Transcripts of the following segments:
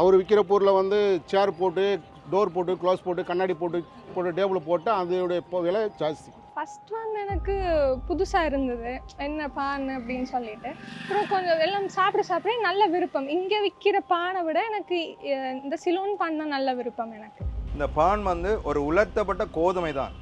அவர் விற்கிற பொருளை வந்து சேர் போட்டு டோர் போட்டு க்ளோஸ் போட்டு கண்ணாடி போட்டு போட்டு டேபிள் போட்டு அதோடைய இப்போ விலை ஜாஸ்தி. ஃபர்ஸ்ட் வந்து எனக்கு புதுசாக இருந்தது. என்ன பான் அப்படின்னு சொல்லிட்டு. அப்புறம் கொஞ்சம் எல்லாம் சாப்பிட சாப்பிட நல்ல விருப்பம். இங்கே விற்கிற பானை விட எனக்கு இந்த சிலோன் பான் தான் நல்ல விருப்பம் எனக்கு. இந்த பான் வந்து ஒரு உலர்த்தப்பட்ட கோதுமை தான்.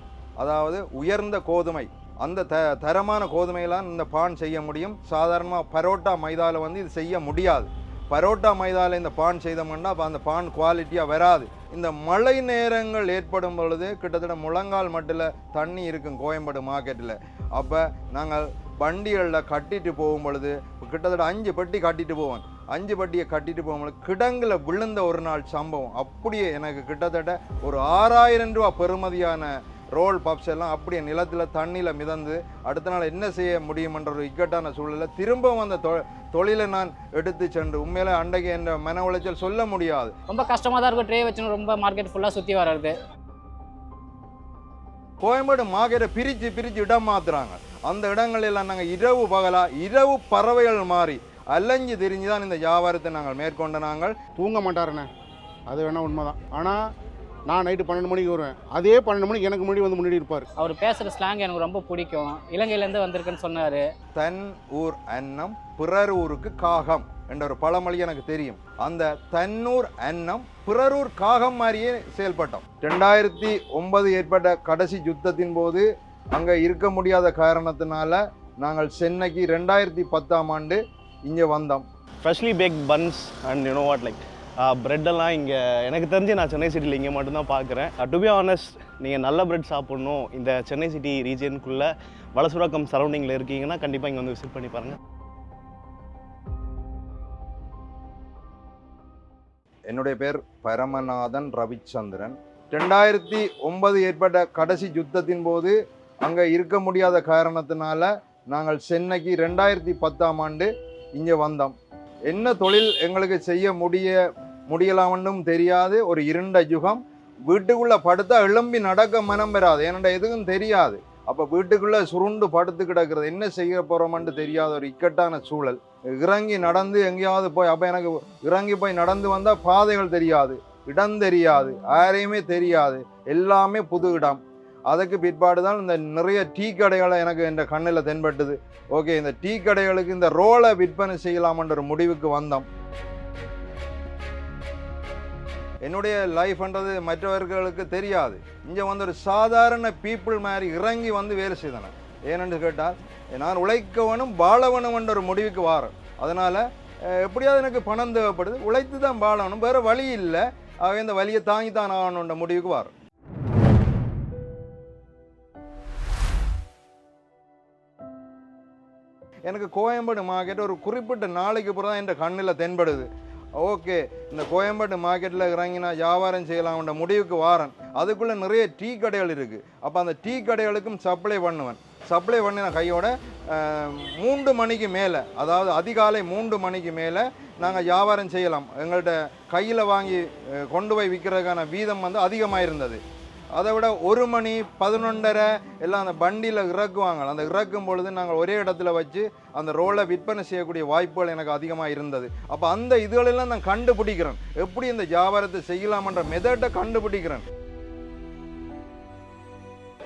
அதாவது உயர்ந்த கோதுமை. அந்த த தரமான கோதுமையெல்லாம் இந்த பான் செய்ய முடியும். சாதாரணமாக பரோட்டா மைதாவில் வந்து இது செய்ய முடியாது. பரோட்டா மைதாவில் இந்த பான் செய்தோம்னா அப்போ அந்த பான் குவாலிட்டியாக வராது. இந்த மழை நேரங்கள் ஏற்படும் பொழுது கிட்டத்தட்ட முழங்கால் மட்டில் தண்ணி இருக்கும் கோயம்பேடு மார்க்கெட்டில் அப்போ நாங்கள் வண்டிகளில் கட்டிட்டு போகும் பொழுது கிட்டத்தட்ட அஞ்சு பெட்டி கட்டிட்டு போவோம். அஞ்சு பட்டியை கட்டிட்டு போகும்போது கிடங்கில் விழுந்த ஒரு நாள் சம்பவம். அப்படியே எனக்கு கிட்டத்தட்ட ஒரு ஆறாயிரம் ரூபா பெறுமதியான ரோல் பப்ஸ் எல்லாம் அப்படியே நிலத்தில் தண்ணியில் மிதந்து அடுத்த நாள் என்ன செய்ய முடியுமென்ற ஒரு இக்கட்டான சூழலில் திரும்பவும் அந்த தொ தொழிலை நான் எடுத்து சென்று உண்மையில அன்றைக்கு என்ற மன உளைச்சல் சொல்ல முடியாது. ரொம்ப கஷ்டமாக தான் இருக்கும். ட்ரே வச்சுன்னு ரொம்ப மார்க்கெட் ஃபுல்லாக சுற்றி வர்றது. கோயம்பேடு மார்க்கெட்டை பிரித்து பிரித்து இடம் மாத்துறாங்க. அந்த இடங்கள் எல்லாம் நாங்கள் இரவு பகலா இரவு பறவைகள் மாறி அலைஞ்சு திரிஞ்சு தான் இந்த வியாபாரத்தை நாங்கள் மேற்கொண்ட நாங்கள். தூங்க மாட்டாருண்ணே. அது வேணால் உண்மைதான். ஆனால் நான் நைட்டு பன்னெண்டு மணிக்கு வருவேன். அதே பன்னெண்டு மணிக்கு எனக்கு முன்னாடி வந்து முன்னாடி இருப்பார். அவர் பேசுகிற ஸ்லாங் எனக்கு ரொம்ப பிடிக்கும். இலங்கையிலேருந்து வந்திருக்குன்னு சொன்னார். தன் ஊர் அன்னம் பிறர் ஊருக்கு காகம் என்ற ஒரு பழமொழி எனக்கு தெரியும். அந்த தன்னூர் அன்னம் பிறரூர் காகம் மாதிரியே செயல்பட்டோம். ரெண்டாயிரத்தி ஒன்பது ஏற்பட்ட கடைசி யுத்தத்தின் போது அங்கே இருக்க முடியாத காரணத்தினால நாங்கள் சென்னைக்கு ரெண்டாயிரத்தி பத்தாம் ஆண்டு இங்கே வந்தோம். Freshly bake buns and you know what like ப்ரெட்டெல்லாம் இங்கே எனக்கு தெரிஞ்சு நான் சென்னை சிட்டியில் இங்கே மட்டும்தான் பார்க்குறேன். டு பி ஆனஸ்ட் நீங்கள் நல்ல ப்ரெட் சாப்பிட்ணும். இந்த சென்னை சிட்டி ரீஜியனுக்குள்ளே வளசுராக்கம் சரௌண்டிங்கில் இருக்கீங்கன்னா கண்டிப்பாக இங்கே வந்து விசிட் பண்ணி பாருங்கள் என்னுடைய பேர் பரமநாதன் ரவிச்சந்திரன். ரெண்டாயிரத்தி ஒன்பது ஏற்பட்ட கடைசி யுத்தத்தின் போது அங்கே இருக்க முடியாத காரணத்தினால நாங்கள் சென்னைக்கு ரெண்டாயிரத்தி பத்தாம் ஆண்டு இங்கே வந்தோம். என்ன தொழில் எங்களுக்கு செய்ய முடிய முடியலாம்னும் தெரியாது. ஒரு இருண்ட யுகம். வீட்டுக்குள்ளே படுத்தா எழும்பி நடக்க மனம் பெறாது. ஏனென்ற எதுவும் தெரியாது. அப்போ வீட்டுக்குள்ளே சுருண்டு படுத்து கிடக்கிறது. என்ன செய்ய போகிறோமென்று தெரியாத ஒரு இக்கட்டான சூழல். இறங்கி நடந்து எங்கேயாவது போய் அப்போ எனக்கு இறங்கி போய் நடந்து வந்தால் பாதைகள் தெரியாது. இடம் தெரியாது. யாரையுமே தெரியாது. எல்லாமே புது இடம். அதுக்கு பிற்பாடு தான் இந்த நிறைய டீ கடைகளை எனக்கு என்ற கண்ணில் தென்பட்டுது. ஓகே இந்த டீ கடைகளுக்கு இந்த ரோலை விற்பனை செய்யலாம்ன்ற ஒரு முடிவுக்கு வந்தோம். என்னுடைய லைஃப்ன்றது மற்றவர்களுக்கு தெரியாது. இங்கே வந்து ஒரு சாதாரண பீப்புள் மாதிரி இறங்கி வந்து வேலை செய்தன ஏனென்று கேட்டால் நான் உழைக்கவனும் வாழவனும் என்ற ஒரு முடிவுக்கு வாரேன். அதனால் எப்படியாவது எனக்கு பணம் தேவைப்படுது. உழைத்து தான் வாழணும். வேறு வழி இல்லை. ஆக இந்த வழியை தாங்கி தான் ஆகணுன்ற முடிவுக்கு வாரேன். எனக்கு கோயம்பேடு மார்க்கெட் ஒரு குறிப்பிட்ட நாளைக்கு அப்புறம் தான் என் கண்ணில் தென்படுது. ஓகே இந்த கோயம்பேடு மார்க்கெட்டில் இறங்கினா வியாபாரம் செய்யலாம்ன்ற முடிவுக்கு வாரன். அதுக்குள்ளே நிறைய டீ கடைகள் இருக்குது அப்போ அந்த டீ கடைகளுக்கும் சப்ளை பண்ணுவேன். சப்ளை பண்ணின கையோட மூன்று மணிக்கு மேலே அதாவது அதிகாலை மூன்று மணிக்கு மேலே நாங்கள் வியாபாரம் செய்யலாம். எங்கள்கிட்ட கையில் வாங்கி கொண்டு போய் விற்கிறதுக்கான வீதம் வந்து அதிகமாக இருந்தது அதை விட ஒரு மணி பதினொன்றரை எல்லாம் அந்த வண்டியில் இறக்குவாங்க. அந்த இறக்கும் பொழுது நாங்கள் ஒரே இடத்துல வச்சு அந்த ரோலை விற்பனை செய்யக்கூடிய வாய்ப்புகள் எனக்கு அதிகமாக இருந்தது. அப்போ அந்த இதுகளெல்லாம் நான் கண்டுபிடிக்கிறேன். எப்படி இந்த வியாபாரத்தை செய்யலாம்ன்ற மெதட்டை கண்டுபிடிக்கிறேன்.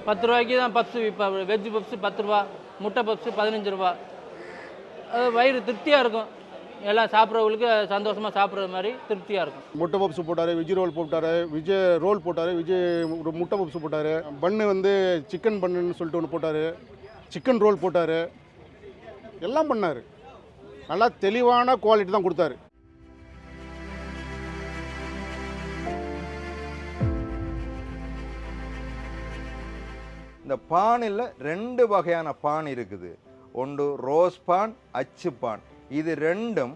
பத்து ரூபாய்க்கு தான் பப்ஸு விற்பா. வெஜ் பப்ஸு பத்து ரூபா முட்டை பப்ஸு பதினஞ்சு ரூபா. அது வயிறு திருப்தியாக இருக்கும். எல்லாம் சாப்பிட்றவங்களுக்கு சந்தோஷமாக சாப்பிட்ற மாதிரி திருப்தியாக இருக்கும். முட்டை பப்ஸ் போட்டார் விஜய் ரோல் போட்டார் விஜய் ரோல் போட்டார் விஜய் ஒரு முட்டை பப்ஸ் போட்டார். பன்னு வந்து சிக்கன் பண்ணுன்னு சொல்லிட்டு ஒன்று போட்டார். சிக்கன் ரோல் போட்டார். எல்லாம் பண்ணார். நல்லா தெளிவான குவாலிட்டி தான் கொடுத்தாரு. இந்த பானில் ரெண்டு வகையான பான் இருக்குது. ஒன்று ரோஸ் பான் அச்சு பான். இது ரெண்டும்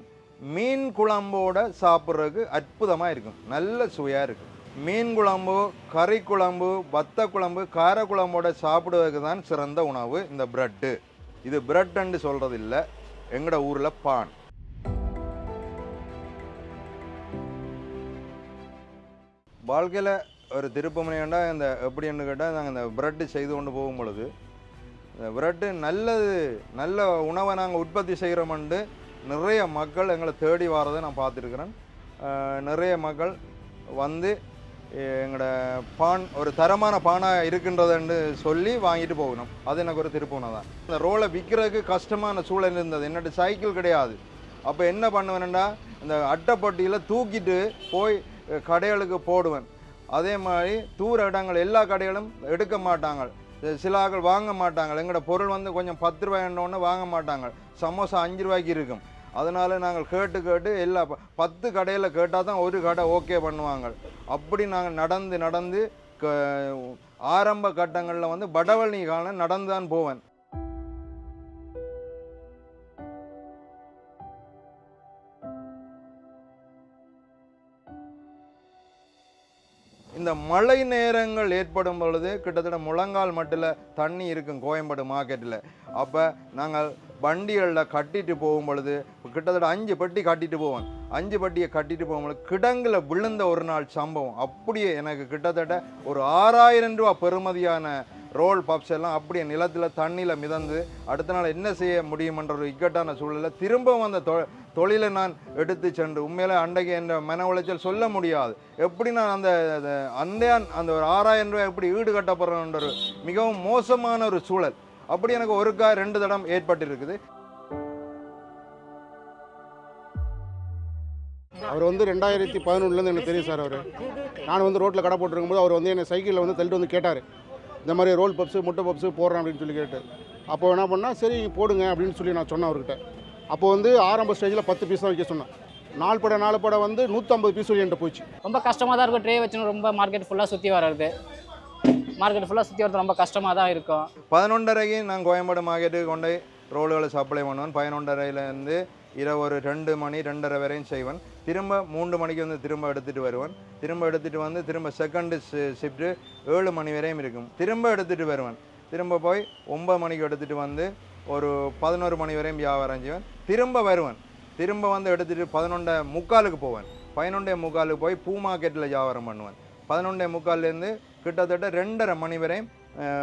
மீன் குழம்போட சாப்பிட்றதுக்கு அற்புதமாக இருக்கும். நல்ல சுவையாக இருக்கும். மீன் குழம்பு கறி குழம்பு வத்த குழம்பு கார குழம்போட சாப்பிடுவதற்கு தான் சிறந்த உணவு இந்த பிரெட்டு இது பிரெட்டுன்னு சொல்கிறது இல்லை எங்களோட ஊரில் பான். வாழ்க்கையில் ஒரு திருப்பமுனையாண்டா இந்த எப்படின்னு கேட்டால் நாங்கள் இந்த பிரெட்டு செய்து கொண்டு போகும் பொழுது இந்த பிரெட்டு நல்லது நல்ல உணவை நாங்கள் உற்பத்தி செய்கிறோம்ண்டு நிறைய மக்கள் எங்களை தேடி வரதை நான் பார்த்துருக்குறேன். நிறைய மக்கள் வந்து எங்களோட பான் ஒரு தரமான பானாக இருக்கின்றதுன்னு சொல்லி வாங்கிட்டு போகணும். அது எனக்கு ஒரு திருப்பணம் தான். இந்த ரோலை விற்கிறதுக்கு கஷ்டமான சூழல் இருந்தது. என்னட்டு சைக்கிள் கிடையாது. அப்போ என்ன பண்ணுவேன்டா இந்த அட்டைப்பட்டியில் தூக்கிட்டு போய் கடைகளுக்கு போடுவேன். அதே மாதிரி தூர இடங்கள் எல்லா கடைகளும் எடுக்க மாட்டாங்க. சில ஆக்கள் வாங்க மாட்டாங்க. எங்களோட பொருள் வந்து கொஞ்சம் பத்து ரூபாய்னோன்னு வாங்க மாட்டாங்க. சமோசா அஞ்சு ரூபாய்க்கு இருக்கும். அதனால் நாங்கள் கேட்டு கேட்டு எல்லா ப- பத்து கடையில் கேட்டால் தான் ஒரு கடை ஓகே பண்ணுவாங்க. அப்படி நாங்கள் நடந்து நடந்து க ஆரம்ப கட்டங்களில் வந்து படவழி காலம் நடந்து தான் போவேன். இந்த மழை நேரங்கள் ஏற்படும் பொழுது கிட்டத்தட்ட முழங்கால் மட்டில் தண்ணி இருக்கும் கோயம்பேடு மார்க்கெட்டில். அப்போ நாங்கள் வண்டிகளில் கட்டிட்டு போகும் பொழுது கிட்டத்தட்ட அஞ்சு பெட்டி கட்டிட்டு போவோம் அஞ்சு பெட்டியை கட்டிட்டு போகும்பொழுது கிடங்கில் விழுந்த ஒரு நாள் சம்பவம். அப்படியே எனக்கு கிட்டத்தட்ட ஒரு ஆறாயிரம் ரூபா பெறுமதியான ரோல் பப்ஸ் எல்லாம் அப்படியே நிலத்தில் தண்ணியில் மிதந்து அடுத்த நாள் என்ன செய்ய முடியுமென்ற ஒரு இக்கட்டான சூழலில் திரும்பவும் அந்த தொ தொழிலை நான் எடுத்து சென்று உண்மையிலே அன்றைக்கு என்ற மன உளைச்சல் சொல்ல முடியாது. எப்படி நான் அந்த அந்த அந்த அந்த ஒரு ஆறாயிரம் ரூபாய் எப்படி ஈடு கட்டப்படுறேன்ற ஒரு மிகவும் மோசமான ஒரு சூழல். அப்படி எனக்கு ஒருக்கா ரெண்டு தடம் ஏற்பட்டிருக்குது. அவர் வந்து ரெண்டாயிரத்தி பதினொன்றுலேருந்து எனக்கு தெரியும் சார் அவர். நான் வந்து ரோட்டில் கடை போட்டிருக்கும்போது அவர் வந்து என்னை சைக்கிளில் வந்து தள்ளிட்டு வந்து கேட்டார். இந்த மாதிரி ரோல் பப்ஸு முட்டை பப்ஸு போடுறேன் அப்படின்னு சொல்லி கேட்டு. அப்போ என்ன பண்ணால் சரி போடுங்க அப்படின்னு சொல்லி நான் சொன்னேன் அவர்கிட்ட. அப்போ வந்து ஆரம்ப ஸ்டேஜில் பத்து பீஸ் தான் வைக்க சொன்னேன். நாலு படம் நாலு படம் வந்து நூற்றம்பது பீஸ் என்கிட்ட போச்சு ரொம்ப கஷ்டமாக தான் இருக்கும் ட்ரே வச்சுன்னு ரொம்ப மார்க்கெட் ஃபுல்லாக சுற்றி வர்றது. மார்க்கெட் ஃபுல்லாக சுற்றி வர்றது ரொம்ப கஷ்டமாக தான் இருக்கும். பதினொன்றரைக்கு நான் கோயம்பேடு மார்க்கெட்டுக்கு கொண்டு போய் ரோல்களை சப்ளை பண்ணுவேன். பதினொன்றரைலேருந்து இரவு ஒரு ரெண்டு மணி ரெண்டரை வரையும் செய்வேன். திரும்ப மூன்று மணிக்கு வந்து திரும்ப எடுத்துகிட்டு வருவேன். திரும்ப எடுத்துகிட்டு வந்து திரும்ப செகண்டு ஷிஃப்ட்டு ஏழு மணி வரையும் இருக்கும். திரும்ப எடுத்துகிட்டு வருவேன். திரும்ப போய் ஒம்பது மணிக்கு எடுத்துகிட்டு வந்து ஒரு பதினோரு மணி வரையும் வியாபாரம் செய்வேன். திரும்ப வருவேன். திரும்ப வந்து எடுத்துகிட்டு பதினொன்றை முக்காலுக்கு போவேன். பதினொன்றே முக்காலுக்கு போய் பூ மார்க்கெட்டில் வியாபாரம் பண்ணுவேன். பதினொன்றே முக்கால்லேருந்து கிட்டத்தட்ட ரெண்டரை மணி வரையும்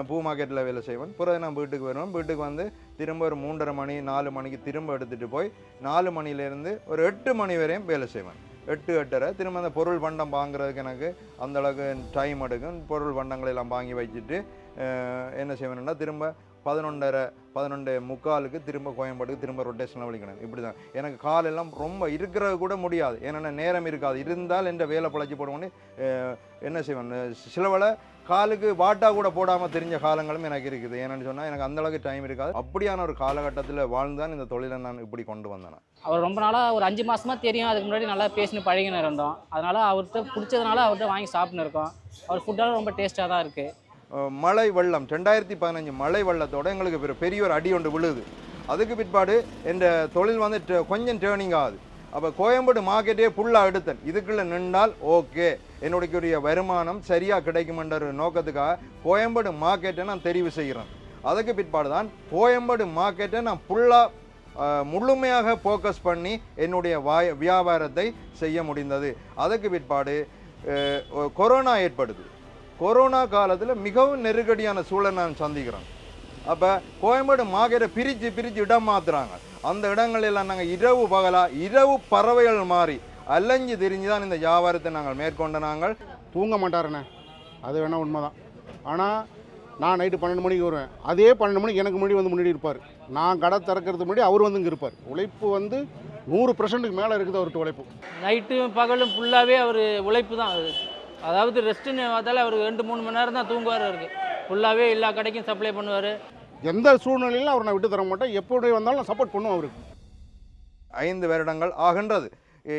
பூ மார்க்கெட்டில் வேலை செய்வேன். பிறகு நான் வீட்டுக்கு வருவேன். வீட்டுக்கு வந்து திரும்ப ஒரு மூன்றரை மணி நாலு மணிக்கு திரும்ப எடுத்துகிட்டு போய் நாலு மணிலேருந்து ஒரு எட்டு மணி வரையும் வேலை செய்வேன். எட்டு எட்டரை. திரும்ப அந்த பொருள் பண்டம் வாங்குறதுக்கு எனக்கு அந்த அளவுக்கு டைம் எடுக்கும். பொருள் பண்டங்களை எல்லாம் வாங்கி வச்சுட்டு என்ன செய்வேன்னா திரும்ப பதினொன்றரை பதினொன்று முக்காலுக்கு திரும்ப கோயம்பாட்டுக்கு திரும்ப ரொட்டேஷனில் வலிக்கணும் இப்படி தான் எனக்கு காலெல்லாம் ரொம்ப இருக்கிறது கூட முடியாது. ஏன்னா நேரம் இருக்காது. இருந்தால் என்ற வேலை பழச்சி போடுவோன்னு என்ன செய்வேன்? சிலவளை காலுக்கு வாட்டா கூட போடாமல் தெரிஞ்ச காலங்களும் எனக்கு இருக்குது. ஏன்னு சொன்னால் எனக்கு அந்த அளவுக்கு டைம் இருக்காது. அப்படியான ஒரு காலகட்டத்தில் வாழ்ந்தான் இந்த தொழிலை நான் இப்படி கொண்டு வந்தேன். அவர் ரொம்ப நாளாக ஒரு அஞ்சு மாசமா தெரியும். அதுக்கு முன்னாடி நல்லா பேசினு பழகின்னு இருந்தோம். அதனால் அவர்கிட்ட பிடிச்சதுனால அவர்கிட்ட வாங்கி சாப்பிட்னு இருக்கோம். அவர் ஃபுட்டெல்லாம் ரொம்ப டேஸ்ட்டாக தான் இருக்குது மழை வெள்ளம். ரெண்டாயிரத்தி பதினஞ்சு மழை வெள்ளத்தோட எங்களுக்கு பெரிய- ஒரு அடி ஒன்று விழுது. அதுக்கு பிற்பாடு என் தொழில் வந்து கொஞ்சம் டேர்னிங் ஆகுது. அப்போ கோயம்பேடு மார்க்கெட்டே ஃபுல்லாக எடுத்தேன். இதுக்குள்ளே நின்றால் ஓகே என்னுடைய வருமானம் சரியாக கிடைக்குமென்ற ஒரு நோக்கத்துக்காக கோயம்பேடு மார்க்கெட்டை நான் தெரிவு செய்கிறேன். அதுக்கு பிற்பாடு தான் கோயம்பேடு மார்க்கெட்டை நான் ஃபுல்லாக முழுமையாக ஃபோக்கஸ் பண்ணி என்னுடைய வாய வியாபாரத்தை செய்ய முடிந்தது. அதுக்கு பிற்பாடு கொரோனா ஏற்படுது. கொரோனா காலத்தில் மிகவும் நெருக்கடியான சூழலை நான் சந்திக்கிறேன். அப்போ கோயம்பேடு மார்க்கெட்டை பிரித்து பிரித்து இடம் மாற்றுறாங்க அந்த இடங்களெல்லாம் நாங்கள் இரவு பகலாக இரவு பறவைகள் மாறி அலைஞ்சு திரிஞ்சு தான் இந்த வியாபாரத்தை நாங்கள் மேற்கொண்ட நாங்கள். தூங்க மாட்டாருண்ணே. அது வேணால் உண்மை தான் ஆனால் நான் நைட்டு பன்னெண்டு மணிக்கு வருவேன். அதே பன்னெண்டு மணிக்கு எனக்கு முன்னாடி வந்து முன்னாடி இருப்பார். நான் கடை திறக்கிறதுக்கு முன்னாடி அவர் வந்து இங்கே இருப்பார். உழைப்பு வந்து நூறு பர்சன்ட்டுக்கு மேலே இருக்குது அவர்கிட்ட உழைப்பு. நைட்டும் பகலும் ஃபுல்லாகவே அவர் உழைப்பு தான். அது அதாவது ரெஸ்ட்டுன்னு பார்த்தாலே அவர் ரெண்டு மூணு மணி நேரம் தான் தூங்குவார் அவருக்கு ஃபுல்லாகவே எல்லா கடைக்கும் சப்ளை பண்ணுவார். எந்த சூழ்நிலையிலும் அவர் நான் விட்டு தர மாட்டேன். எப்படி வந்தாலும் நான் சப்போர்ட் பண்ணுவேன் அவருக்கு. ஐந்து வருடங்கள் ஆகின்றது.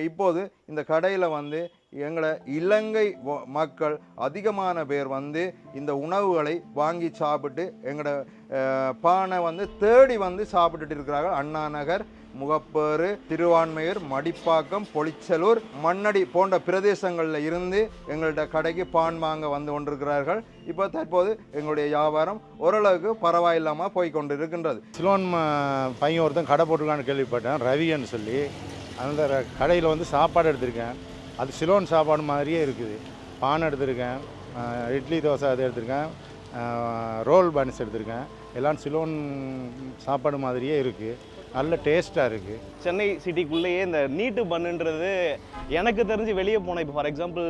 இப்போது இந்த கடையில் வந்து எங்களை இலங்கை மக்கள் அதிகமான பேர் வந்து இந்த உணவுகளை வாங்கி சாப்பிட்டு எங்களோட பானை வந்து தேடி வந்து சாப்பிட்டுட்டு இருக்கிறார்கள். அண்ணா நகர் முகப்பேறு திருவான்மையூர் மடிப்பாக்கம் பொளிச்சலூர் மண்ணடி போன்ற பிரதேசங்களில் இருந்து எங்கள்கிட்ட கடைக்கு பான் வாங்க வந்து கொண்டிருக்கிறார்கள். இப்போ தற்போது எங்களுடைய வியாபாரம் ஓரளவுக்கு பரவாயில்லாமல் போய் கொண்டு இருக்கின்றது சிலோன் பையன் ஒருத்தன் கடை போட்டிருக்கான்னு கேள்விப்பட்டேன். ரவின்னு சொல்லி. அந்த கடையில் வந்து சாப்பாடு எடுத்திருக்கேன். அது சிலோன் சாப்பாடு மாதிரியே இருக்குது. பான் எடுத்திருக்கேன் இட்லி தோசை அது எடுத்திருக்கேன் ரோல் பன்ஸ் எடுத்திருக்கேன். எல்லாம் சிலோன் சாப்பாடு மாதிரியே இருக்குது நல்ல டேஸ்ட்டாக இருக்குது சென்னை சிட்டிக்குள்ளேயே இந்த நீட்டு பண்ணுன்றது எனக்கு தெரிஞ்சு வெளியே போனேன் இப்போ ஃபார் எக்ஸாம்பிள்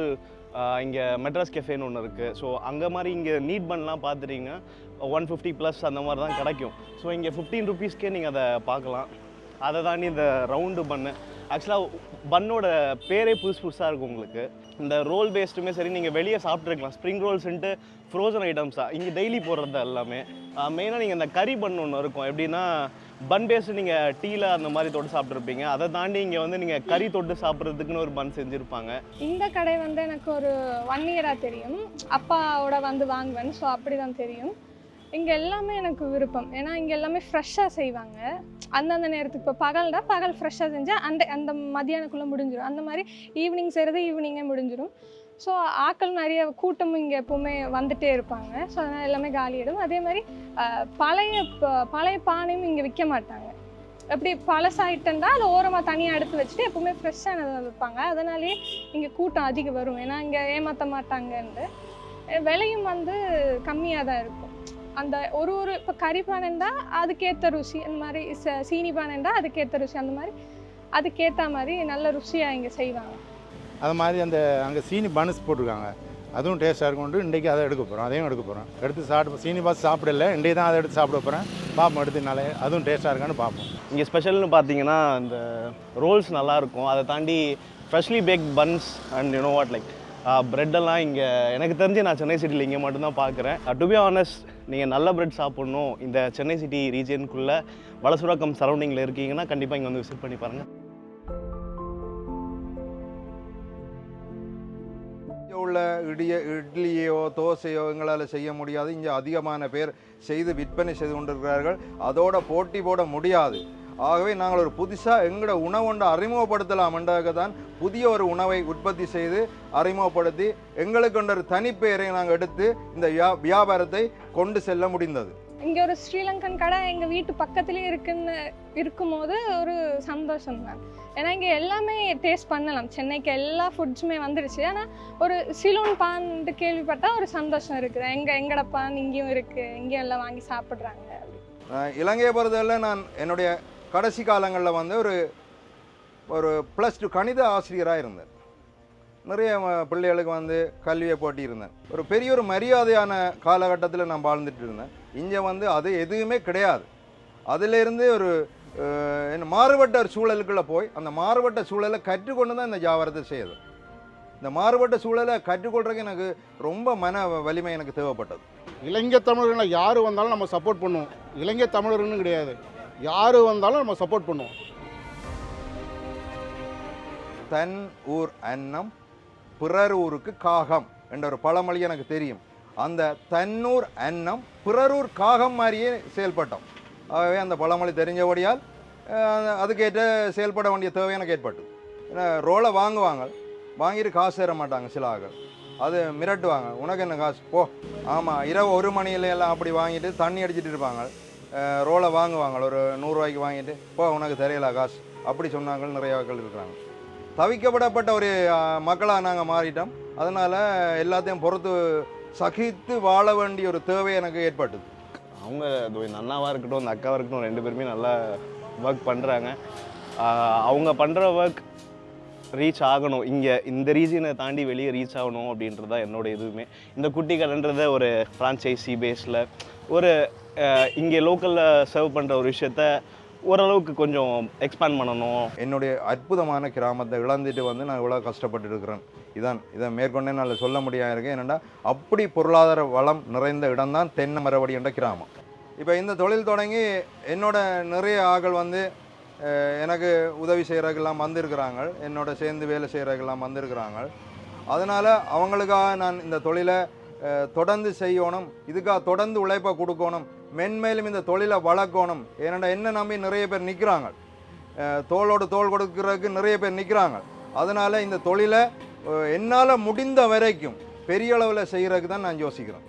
இங்கே மெட்ராஸ் கெஃபேன்னு ஒன்று இருக்குது ஸோ அங்கே மாதிரி இங்கே நீட் பண்ணலாம் பார்த்துட்டிங்கன்னா ஒன் ஃபிஃப்டி ப்ளஸ் அந்த மாதிரி தான் கிடைக்கும். ஸோ இங்கே ஃபிஃப்டீன் ருபீஸ்க்கே நீங்கள் அதை பார்க்கலாம். அதை தாண்டி இந்த ரவுண்டு பண்ணு ஆக்சுவலாக பன்னோட பேரே புதுசு புதுசாக இருக்கும் உங்களுக்கு. இந்த ரோல் பேஸ்டுமே சரி நீங்கள் வெளியே சாப்பிட்ருக்கலாம் ஸ்ப்ரிங் ரோல்ஸ்ன்ட்டு ஃப்ரோசன் ஐட்டம்ஸாக இங்கே டெய்லி போடுறது எல்லாமே. மெயினாக நீங்கள் இந்த கறி பன் ஒன்று இருக்கும். எப்படின்னா பன் பேஸ்ட்டு நீங்கள் டீயில் அந்த மாதிரி தொட்டு சாப்பிட்ருப்பீங்க அதை தாண்டி இங்கே வந்து நீங்கள் கறி தொட்டு சாப்பிட்றதுக்குன்னு ஒரு பன் செஞ்சுருப்பாங்க. இந்த கடை வந்து எனக்கு ஒரு ஒன் இயராக தெரியும். அப்பாவோட வந்து வாங்குவேன் ஸோ அப்படி தான் தெரியும். இங்கே எல்லாமே எனக்கு விருப்பம். ஏன்னா இங்கே எல்லாமே ஃப்ரெஷ்ஷாக செய்வாங்க. அந்தந்த நேரத்துக்கு இப்போ பகல்டா பகல் ஃப்ரெஷ்ஷாக செஞ்சால் அந்த அந்த மதியானக்குள்ளே முடிஞ்சிடும் அந்த மாதிரி ஈவினிங் செய்கிறது ஈவினிங்கே முடிஞ்சிடும் ஸோ ஆக்கள் நிறைய கூட்டமும் இங்கே எப்போவுமே வந்துகிட்டே இருப்பாங்க. ஸோ அதனால் எல்லாமே காலியிடும் அதே மாதிரி பழைய ப- பழைய பானையும் இங்கே விற்க மாட்டாங்க. எப்படி பழசாயிட்டா அதை ஓரமாக தனியாக எடுத்து வச்சுட்டு எப்பவுமே ஃப்ரெஷ்ஷானதை வைப்பாங்க அதனாலேயே இங்கே கூட்டம் அதிகம் வரும். ஏன்னா இங்கே ஏமாற்ற மாட்டாங்கன்ட்டு. விலையும் வந்து கம்மியாக தான் இருக்கும். அந்த ஒரு ஒரு இப்போ கறி பானைண்டா அதுக்கேற்ற ருசி அந்த மாதிரி ச- சீனி பானைண்டா அதுக்கேற்ற ருசி அந்த மாதிரி அதுக்கேற்ற மாதிரி நல்ல ருசியாக இங்கே செய்வாங்க. அது மாதிரி அந்த அங்கே சீனி பனஸ் போட்டிருக்காங்க. அதுவும் டேஸ்ட்டாக இருக்கும்ட்டு இன்றைக்கி அதை எடுக்க போகிறோம் அதையும் எடுக்க போகிறோம் எடுத்து சாப்பிட்டு சீனி பாஸ் சாப்பிடல. இன்றைக்கி தான் அதை எடுத்து சாப்பிட போகிறேன் பார்ப்போம் எடுத்துனாலே அதுவும் டேஸ்ட்டாக இருக்கான்னு பார்ப்போம் இங்கே ஸ்பெஷல்னு பார்த்தீங்கன்னா இந்த ரோல்ஸ் நல்லாயிருக்கும் அதை தாண்டி freshly bake buns and you know what like ப்ரெட்டெல்லாம் இங்கே எனக்கு தெரிஞ்சு நான் சென்னை சிட்டியில் இங்கே மட்டும்தான் பார்க்குறேன். டு பி ஆனஸ்ட் நீங்கள் நல்ல பிரெட் சாப்பிட்ணும். இந்த சென்னை சிட்டி ரீஜியனுக்குள்ளே வலசுராக்கம் சரௌண்டிங்கில் இருக்கீங்கன்னா கண்டிப்பாக இங்கே வந்து விசிட் பண்ணி பாருங்கள் இங்கே உள்ள இடிய இட்லியோ தோசையோ எங்களால் செய்ய முடியாது. இங்கே அதிகமான பேர் செய்து விற்பனை செய்து கொண்டிருக்கிறார்கள். அதோட போட்டி போட முடியாது. ஆகவே நாங்கள் ஒரு புதுசாக எங்களோட உணவொன்றை அறிமுகப்படுத்தலாம்ன்றதுக்கு தான் புதிய ஒரு உணவை உற்பத்தி செய்து அறிமுகப்படுத்தி எங்களுக்கு ஒரு தனிப்பெயரை நாங்கள் எடுத்து இந்த வியா வியாபாரத்தை கொண்டு செல்ல முடிந்தது. இங்கே ஒரு ஸ்ரீலங்கன் கடை எங்கள் வீட்டு பக்கத்துலேயே இருக்குன்னு இருக்கும்போது ஒரு சந்தோஷம் தான். ஏன்னா இங்கே எல்லாமே டேஸ்ட் பண்ணலாம். சென்னைக்கு எல்லா ஃபுட்ஸுமே வந்துடுச்சு ஆனால் ஒரு சிலோன் பான்ட்டு கேள்விப்பட்டால் ஒரு சந்தோஷம் இருக்குது. எங்கள் எங்கட பான் இங்கேயும் இருக்குது இங்கேயும் எல்லாம் வாங்கி சாப்பிட்றாங்க. இலங்கையை பொறுத்தவரை நான் என்னுடைய கடைசி காலங்களில் வந்து ஒரு ஒரு ப்ளஸ் டூ கணித ஆசிரியராக இருந்தேன். நிறைய பிள்ளைகளுக்கு வந்து கல்வியை போட்டியிருந்தேன் ஒரு பெரிய ஒரு மரியாதையான காலகட்டத்தில் நான் வாழ்ந்துட்டு இருந்தேன். இங்கே வந்து அது எதுவுமே கிடையாது. அதிலிருந்து ஒரு என்ன மாறுபட்ட ஒரு சூழலுக்குள்ளே போய் அந்த மாறுபட்ட சூழலை கற்றுக்கொண்டு தான் இந்த வியாபாரத்தை செய்யுது இந்த மாறுபட்ட சூழலை கற்றுக்கொள்றதுக்கு எனக்கு ரொம்ப மன வலிமை எனக்கு தேவைப்பட்டது. இலங்கை தமிழர்களை யார் வந்தாலும் நம்ம சப்போர்ட் பண்ணுவோம். இலங்கை தமிழர்னு கிடையாது. யார் வந்தாலும் நம்ம சப்போர்ட் பண்ணுவோம். தன் ஊர் அன்னம் பிறர் ஊருக்கு காகம் என்ற ஒரு பழமொழி எனக்கு தெரியும். அந்த தன்னூர் அன்னம் பிறரூர் காகம் மாதிரியே செயல்பட்டோம். ஆகவே அந்த பழமொழி தெரிஞ்சபடியால் அதுக்கேற்ற செயல்பட வேண்டிய தேவை எனக்கு ஏற்பட்டு ஏன்னா ரோலை வாங்குவாங்க. வாங்கிட்டு காசு தர மாட்டாங்க சில ஆட்கள் அது மிரட்டுவாங்க. உனக்கு என்ன காசு? போ. ஆமாம் இரவு ஒரு மணியில எல்லாம் அப்படி வாங்கிட்டு தண்ணி அடிச்சிட்டு இருப்பாங்க. ரோலை வாங்குவாங்க. ஒரு நூறுரூவாய்க்கு வாங்கிட்டு போ உனக்கு தெரியல காசு. அப்படி சொன்னாங்க நிறைய ஆட்கள் இருக்கிறாங்க. தவிக்கப்படப்பட்ட ஒரு மக்களாக நாங்கள் மாறிட்டோம். அதனால் எல்லாத்தையும் பொறுத்து சகித்து வாழ வேண்டிய ஒரு தேவை எனக்கு ஏற்பட்டது. அவங்க அது இந்த அண்ணாவாக இருக்கட்டும் இந்த அக்காவாக இருக்கட்டும் ரெண்டு பேருமே நல்லா ஒர்க் பண்ணுறாங்க அவங்க பண்ணுற ஒர்க் ரீச் ஆகணும். இங்கே இந்த ரீஜனை தாண்டி வெளியே ரீச் ஆகணும் அப்படின்றது தான் என்னோட இதுவுமே இந்த குட்டி கடைன்றத ஒரு ஃப்ரான்ச்சைசி பேஸில் ஒரு இங்கே லோக்கலில் சர்வ் பண்ணுற ஒரு விஷயத்த ஓரளவுக்கு கொஞ்சம் எக்ஸ்பேண்ட் பண்ணணும். என்னுடைய அற்புதமான கிராமத்தை இழந்துட்டு வந்து நான் இவ்வளோ கஷ்டப்பட்டு இருக்கிறேன். இதான் இதை மேற்கொண்டே நான் சொல்ல முடியாது இருக்கேன். என்னென்னா அப்படி பொருளாதார வளம் நிறைந்த இடம்தான் தென்னை மரவடி என்ற கிராமம். இப்போ இந்த தொழில் தொடங்கி என்னோட நிறைய ஆகள் வந்து எனக்கு உதவி செய்கிறக்கெல்லாம் வந்திருக்கிறாங்க. என்னோட சேர்ந்து வேலை செய்கிறதுக்கெல்லாம் வந்திருக்கிறாங்க. அதனால் அவங்களுக்காக நான் இந்த தொழிலை தொடர்ந்து செய்யணும். இதுக்காக தொடர்ந்து உழைப்பை கொடுக்கணும். மென்மேலும் இந்த தொழிலை வளர்க்கணும். ஏனென்றால் என்ன நம்பி நிறைய பேர் நிற்கிறாங்க தோளோடு தோல் கொடுக்கறதுக்கு நிறைய பேர் நிற்கிறாங்க அதனால் இந்த தொழிலை என்னால் முடிந்த வரைக்கும் பெரிய அளவில் செய்கிறதுக்கு தான் நான் யோசிக்கிறேன்.